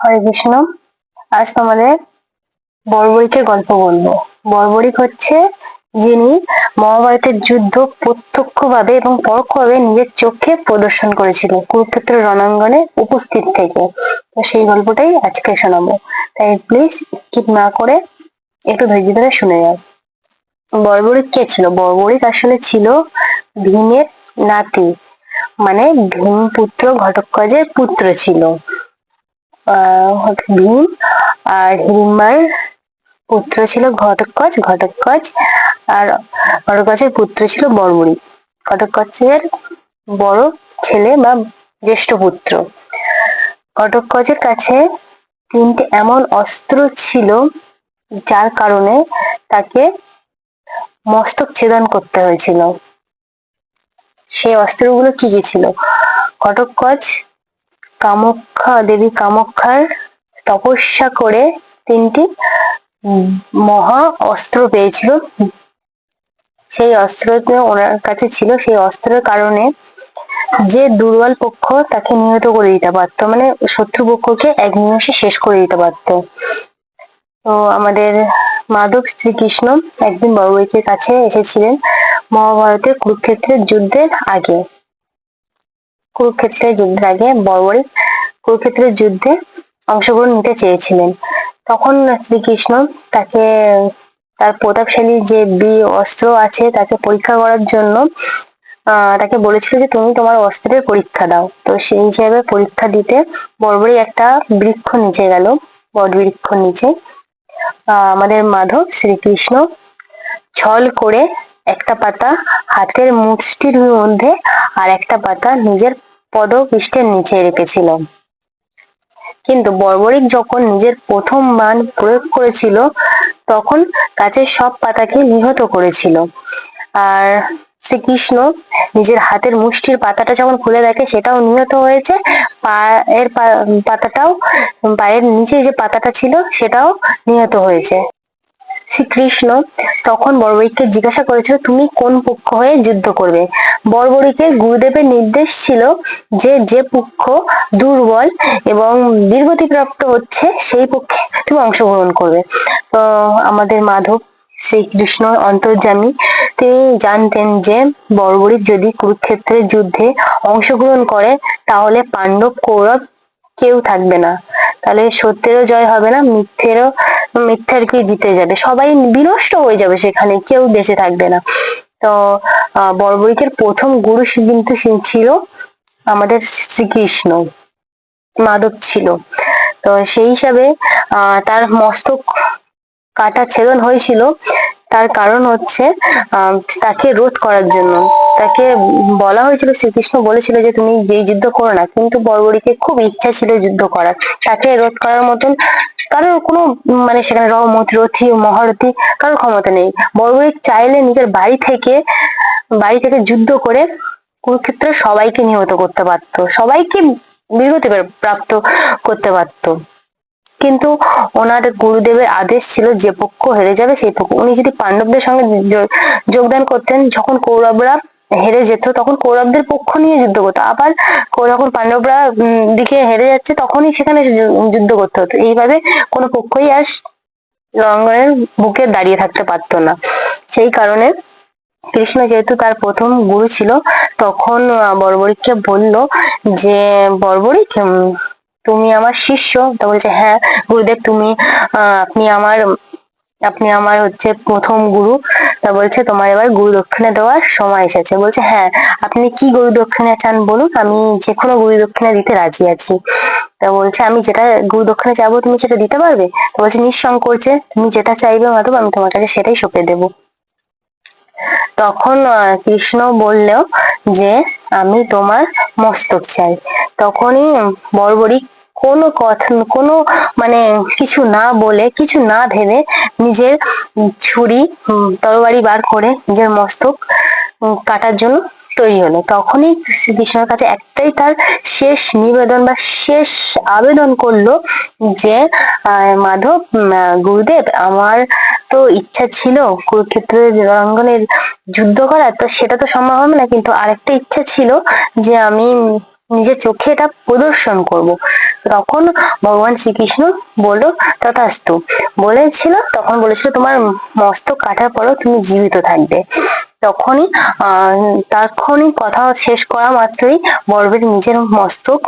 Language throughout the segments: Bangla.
হরে কৃষ্ণ। আজ তোমাদের বর্বরিকের গল্প বলব। বর্বরিক হচ্ছে যিনি মহাভারতের যুদ্ধ প্রত্যক্ষভাবে এবং পরোক্ষভাবে নিজের চোখে প্রদর্শন করেছিল কুরুক্ষেত্র রণাঙ্গনে উপস্থিত থেকে। তো সেই গল্পটাই আজকে শোনাবো। তাই প্লিজ স্কিপ না করে একটু ধৈর্য ধরে শুনে যাও বর্বরিক কে ছিল? বর্বরিক আসলে ছিল ভীমের নাতি। মানে ভীম পুত্র ঘটকজের পুত্র ছিল। ভীম আর হিড়িম্বার পুত্র ছিল ঘটকচ ঘটকচ আর ঘটকচের পুত্র ছিল বর্বরী ঘটকচের বড় ছেলে বা জ্যেষ্ঠ পুত্র। ঘটকচের কাছে তিনটে এমন অস্ত্র ছিল যার কারণে তাকে মস্তক ছেদন করতে হয়েছিল। সেই অস্ত্রগুলো কি কি ছিল? ঘটকচ কামাখ্যা, দেবী কামাখ্যার তপস্যা করে তিনটি মহা অস্ত্র পেয়েছিল। সেই অস্ত্র ওনার কাছে ছিল। সেই অস্ত্রের কারণে যে দুর্বল পক্ষ তাকে নিহত করে দিতে পারতো। মানে শত্রু পক্ষকে এক নিমেষে শেষ করে দিতে পারতো। তো আমাদের মাধব শ্রীকৃষ্ণ একদিন বড়বইকের কাছে এসেছিলেন মহাভারতের কুরুক্ষেত্রের যুদ্ধের আগে। কুরুক্ষেত্রের যুদ্ধের আগে বর্বরিক কুরুক্ষেত্রের যুদ্ধে অংশগ্রহণ নিতে চেয়েছিলেন। তখন শ্রীকৃষ্ণ তাকে, তার প্রতাপশালী যে বি অস্ত্র আছে তাকে পরীক্ষা করার জন্য তাকে বলেছিল যে তুমি তোমার অস্ত্রের পরীক্ষা দাও। তো সেই হিসাবে পরীক্ষা দিতে বর্বরী একটা বৃক্ষ নিচে গেল বট বৃক্ষ নিচে আমাদের মাধব শ্রীকৃষ্ণ ছল করে একটা পাতা হাতের মুষ্টির মধ্যে আর একটা পাতা নিজের পদপৃষ্ঠের নিচে রেখেছিল। কিন্তু বর্বরিক যখন নিজের প্রথম মান প্রয়োগ করেছিল, তখন গাছের সব পাতাকে নিহত করেছিল। আর শ্রীকৃষ্ণ নিজের হাতের মুষ্টির পাতাটা যখন খুলে দেখে, সেটাও নিহত হয়েছে। পায়ের পাতাটাও, পায়ের নিচে যে পাতাটা ছিল, সেটাও নিহত হয়েছে। শ্রীকৃষ্ণ তখন বর্বরিককে জিজ্ঞাসা করেছিল, তুমি কোন পক্ষ হয়ে যুদ্ধ করবে? বর্বরিকের গুরুদেবের নির্দেশ ছিল যে যে পক্ষ দুর্বল এবং বীরগতিপ্রাপ্ত হচ্ছে, সেই পক্ষে তুমি অংশগ্রহণ করবে। তো, আমাদের মাধব শ্রীকৃষ্ণ অন্তর্জামী তিনি জানতেন যে বর্বরিক যদি কুরুক্ষেত্রের যুদ্ধে অংশগ্রহণ করে, তাহলে পাণ্ডব কৌরব কেউ থাকবে না। তাহলে সত্যেরও জয় হবে না, মিথ্যেরও, মিথ্যার কি জিতে যাবে? সবাই বিনষ্ট হয়ে যাবে সেখানে, কেউ বেঁচে থাকবে না। তো বর্বরিকের প্রথম গুরু কিন্তু ছিল আমাদের শ্রীকৃষ্ণ মাদক ছিল। তো সেই হিসাবে তার মস্তক কাটা ছেদন হয়েছিল। তার কারণ হচ্ছে তাকে রোধ করার জন্য। তাকে বলা হয়েছিল, শ্রীকৃষ্ণ বলেছিল যে তুমি যেই যুদ্ধ করো না, কিন্তু বর্বরীকে খুব ইচ্ছা ছিল যুদ্ধ করার। তাকে রোধ করার মতন কারোর কোনো মানে সেখানে রহমত, রথি, মহারথি কারোর ক্ষমতা নেই। বর্বরিক চাইলে নিজের বাড়ি থেকে বাড়ি থেকে যুদ্ধ করে কুরুক্ষেত্রে সবাইকে নিহত করতে পারত। সবাইকে বিরতি প্রাপ্ত করতে পারত। কিন্তু ওনার গুরুদেবের আদেশ ছিল যে পক্ষ হেরে যাবে, সেই পক্ষ উনি যদি পাণ্ডবদের সঙ্গে যোগদান করতেন, যখন কৌরবরা হেরে যেত, তখন কৌরবদের পক্ষ নিয়ে যুদ্ধ করতো। আবার যখন পাণ্ডবরা দিকে হেরে যাচ্ছে, তখনই সেখানে যুদ্ধ করতে হতো। এইভাবে কোনো পক্ষই আর রঙ্গনের বুকে দাঁড়িয়ে থাকতে পারতো না। সেই কারণে কৃষ্ণ যেহেতু তার প্রথম গুরু ছিল, তখন বর্বরিককে বলল যে, বর্বরিক তুমি আমার শিষ্য। তো বলছে হ্যাঁ গুরুদেব, তুমি আপনি আমার আপনি আমার হচ্ছে প্রথম গুরু। তা বলছে, তোমার এবার গুরু দক্ষিণা দেওয়ার সময় এসেছে। বলছে হ্যাঁ আপনি কি গুরু দক্ষিণা চান বলুন? আমি যে কোনো গুরু দক্ষিণা দিতে রাজি আছি। তা বলছে, আমি যেটা গুরু দক্ষিণা চাবো, তুমি সেটা দিতে পারবে? তো বলছে করছে। তুমি যেটা চাইবে মাধব, আমি তোমার কাছে সেটাই সঁপে দেবো। তখন কৃষ্ণ বললেও যে, আমি তোমার মস্তক চাই। তখনই বর্বরিক কোনো কথা, কোনো মানে কিছু না বলে, কিছু না ভেবে নিজের ছুরি তরবারি বার করে নিজের মস্তক কাটার জন্য তৈরি হলো। তখনই শ্রীকৃষ্ণের কাছে একটাই তার শেষ নিবেদন বা শেষ আবেদন করল যে মাধব গুরুদেব, আমার তো ইচ্ছা ছিল কুরুক্ষেত্রের যুদ্ধ করার, তো সেটা তো সম্ভব হবে না, কিন্তু আরেকটা ইচ্ছা ছিল যে আমি নিজের চোখে এটা প্রদর্শন করব। তখন ভগবান শ্রীকৃষ্ণ বলল, তথাস্তু। বলেছিল, তখন বলেছিল, তোমার মস্তক কাটার পরেও তুমি জীবিত থাকবে। তখনই তখনই কথা শেষ করা মাত্রই বর্বের নিজের মস্তক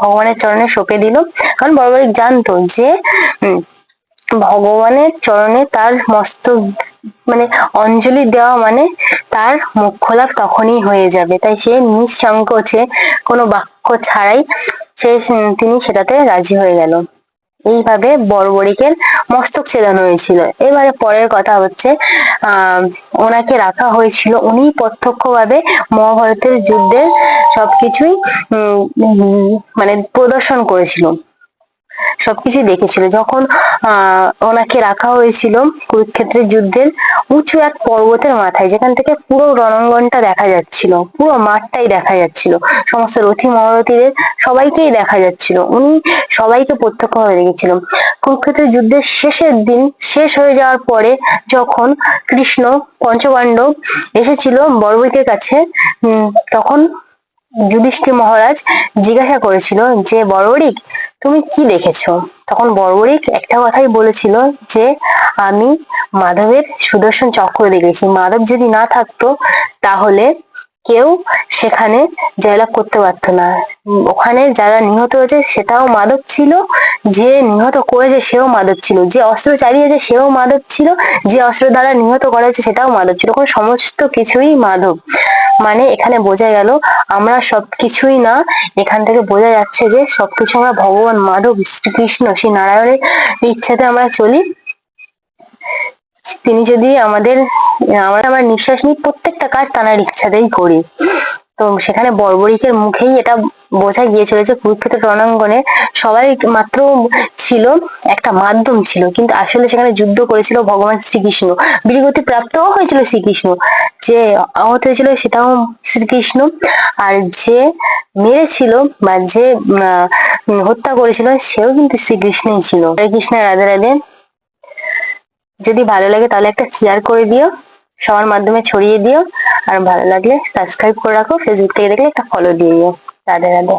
ভগবানের চরণে সঁপে দিল। কারণ বর্বরিক জানতো যে ভগবানের চরণে তার মস্তক মানে অঞ্জলি দেওয়া মানে তার মুখ খোলা তখনই হয়ে যাবে। তাই সে নিঃসংকোচে কোনো বাক্য ছাড়াই সে তিনি সেটাতে রাজি হয়ে গেল। এইভাবে বর্বরিকের মস্তক ছেদানো হয়েছিল। এবারে পরের কথা হচ্ছে, আহ, ওনাকে রাখা হয়েছিল। উনি প্রত্যক্ষভাবে মহাভারতের যুদ্ধের সবকিছুই মানে প্রদর্শন করেছিল। সবকিছু দেখেছিল। যখন, আহ, ওনাকে রাখা হয়েছিল কুরুক্ষেত্রের যুদ্ধের উঁচু এক পর্বতের মাথায়, যেখান থেকে পুরো রণাঙ্গনটা দেখা যাচ্ছিল, পুরো মাঠটাই দেখা যাচ্ছিল, সমস্ত রথী মহারথীদের সবাইকেই দেখা যাচ্ছিল। উনি সবাইকে প্রত্যক্ষভাবে দেখেছিল। কুরুক্ষেত্রের যুদ্ধের শেষের দিন, শেষ হয়ে যাওয়ার পরে যখন কৃষ্ণ পঞ্চপাণ্ডব এসেছিল বড়বইকের কাছে তখন যুধিষ্ঠির মহারাজ জিজ্ঞাসা করেছিল যে বড়বড়িক তুমি কি দেখেছ? তখন বর্বরিক একটা কথাই বলেছিল যে, আমি মাধবের সুদর্শন চক্র দেখেছি। মাধব যদি না থাকতো, তাহলে কেউ সেখানে জয়লাভ করতে পারতো না। ওখানে যারা নিহত হয়েছে সেটাও মাদক ছিল, যে নিহত করেছে সেও মাদক ছিল, যে অস্ত্র চালিয়েছে সেও মাদক ছিল, যে অস্ত্র দ্বারা নিহত করা হয়েছে সেটাও মাদক ছিল। ওখানে সমস্ত কিছুই মাদক। মানে এখানে বোঝা গেল, আমরা সবকিছুই না, এখান থেকে বোঝা যাচ্ছে যে সবকিছু আমরা ভগবান, মাধব, শ্রীকৃষ্ণ শ্রী নারায়ণের ইচ্ছাতে আমরা চলি। তিনি যদি আমাদের, আমরা আমার নিঃশ্বাস নিই, প্রত্যেকটা কাজ তার ইচ্ছাতেই করি। তো সেখানে বর্বরিকের মুখেই এটা বোঝা গিয়েছিল যে কুরুক্ষেত্র রণাঙ্গনে সবাই মাত্র ছিল, একটা মাধ্যম ছিল। কিন্তু আসলে সেখানে যুদ্ধ করেছিল ভগবান শ্রীকৃষ্ণ। বীরগতি প্রাপ্তও হয়েছিল শ্রীকৃষ্ণ। যে আহত হয়েছিল সেটাও শ্রীকৃষ্ণ। আর যে মেরেছিল বা যে হত্যা করেছিল সেও কিন্তু শ্রীকৃষ্ণই ছিল। হরে কৃষ্ণ রাধে রাধে। যদি ভালো লাগে তাহলে একটা শেয়ার করে দিও, সবার মাধ্যমে ছড়িয়ে দিও, আর ভালো লাগলে সাবস্ক্রাইব করে রাখো ফেসবুক থেকে দেখলে একটা ফলো দিয়ে দিও। রাধে রাধে।